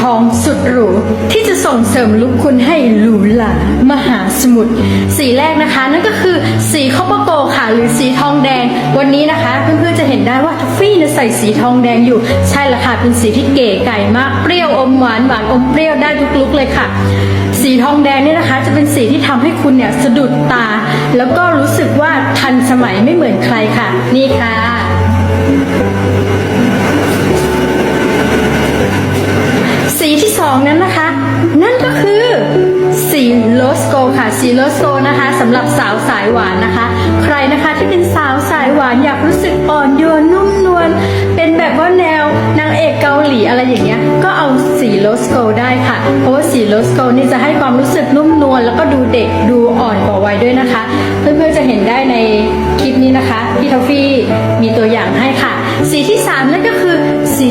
ทองสุดหรูที่จะส่งเสริมลุคคุณให้หรูหรามหาสมุทรสีแรกนะคะ นั่นก็คือสีคอปเปอร์โกร์ค่ะหรือสีทองแดง วันนี้นะคะเพื่อนๆจะเห็นได้ว่าทัฟฟี่เนี่ยใส่สีทองแดงอยู่ ใช่ละค่ะเป็นสีที่เก๋ไก่มากเปรี้ยวอมหวานหวานอมเปรี้ยวได้ทุกลุคเลยค่ะสีทองแดงเนี่ยนะคะจะเป็นสีที่ทำให้คุณเนี่ยสะดุดตา แล้วก็รู้สึกว่าทันสมัยไม่เหมือนใครค่ะ นี่ค่ะ องนั้นนะคะ นั่นก็คือสีโลสโกค่ะสีโลสโกนะคะสำหรับสาวสายหวานนะคะ ใครนะคะที่เป็นสาวสายหวานอยากรู้สึกอ่อนโยนนุ่มนวลเป็นแบบว่าแนวนางเอกเกาหลีอะไรอย่างเงี้ยก็เอาสีโลสโกได้ค่ะเพราะว่าสีโลสโกนี่จะให้ความรู้สึกนุ่มนวลแล้วก็ดูเด็กดูอ่อนกว่าวัยด้วยนะคะ เพื่อนๆจะเห็นได้ในคลิปนี้นะคะพี่ทอฟฟี่มีตัวอย่างให้ค่ะ สีที่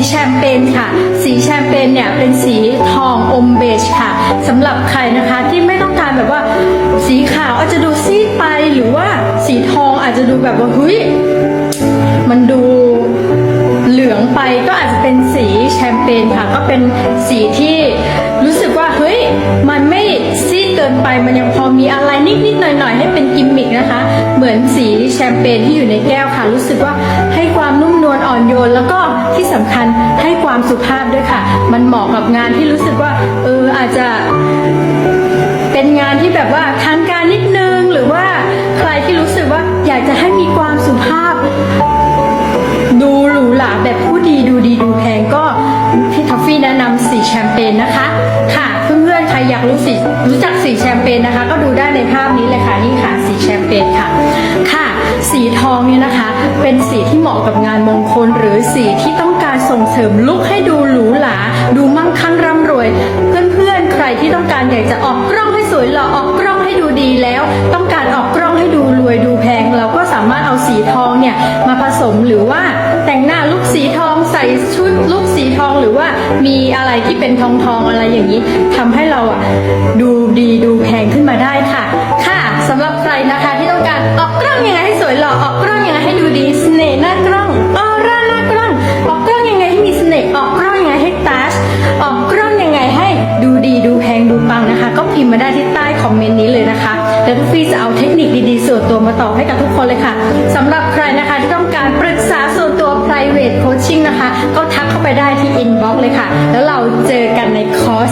แชมเปญค่ะ สีแชมเปญเนี่ยเป็นสีทองอมเบจค่ะสำหรับใครนะคะที่ไม่ต้องการแบบว่า สีขาวอาจจะดูซีดไปหรือว่าสีทองอาจจะดูแบบว่าเฮ้ยมันดูเหลืองไปก็อาจจะเป็นสีแชมเปญค่ะ ก็เป็นสีที่รู้สึกว่าเฮ้ยมันไม่ซีดเกินไปมันยังพอ อะไรนิดๆหน่อยๆ ให้เป็นกิมมิกนะคะ เหมือนสีแชมเปญที่อยู่ในแก้วค่ะ รู้สึกว่าให้ความนุ่มนวลอ่อนโยน แล้วก็ที่สำคัญให้ความสุภาพด้วยค่ะ มันเหมาะกับงานที่รู้สึกว่าเอออาจจะเป็นงานที่แบบว่าทางการนิดนึงหรือว่าใครที่รู้สึกว่าอยากจะให้มีความสุภาพ ดูหรูหราแบบผู้ดีดูดีดูแพงก็พี่ทัฟฟี่แนะนำสีแชมเปญนะคะ ค่ะเพื่อนๆใครอยากรู้สีรู้จักสีแชมเปญนะคะ ก็ดูได้ในภาพนี้เลยค่ะนี่ค่ะสีแชมเปญค่ะ ค่ะ สีทองเนี่ยนะคะ เป็นสีที่เหมาะกับงานมงคล หรือสีที่ต้องการส่งเสริมลุคให้ดูหรูหราดูมั่งคั่งร่ำรวย เพื่อนๆใครที่ต้องการอยากจะออกกล้องให้สวยหล่อออกกล้องให้ดูดีแล้ว ต้องการออกกล้องให้ดูรวยดูแพงเราก็สามารถเอาสีทองเนี่ยมาผสมหรือว่าแต่งหน้าลุคสีทองใส่ชุดลุคสี ทองหรือว่ามีอะไรที่เป็นทองทองอะไรอย่างนี้ทำให้เราอะดูดีดูแพงขึ้นมาได้ค่ะ ค่ะสำหรับใครนะคะที่ต้องการออกกล้องยังไงให้สวยหล่อออกกล้องยังไงให้ดูดีเสน่ห์หน้ากล้องออร่าหน้ากล้องออกกล้องยังไงให้มีเสน่ห์ออกกล้องยังไงให้ตัชออกกล้องยังไงให้ดูดีดูแพงดูปังนะคะ ก็พิมพ์มาได้ที่ใต้คอมเมนต์นี้เลยนะคะแล้วทุกฟีจะเอาเทคนิคดีๆส่วนตัวมาตอบให้กับทุกคนเลยค่ะสำหรับใครนะคะที่ต้องการปรึกษาส่วนตัว private coaching นะคะก็ ไปได้ที่ inbox เลยค่ะ แล้วเราเจอกันในคอร์ส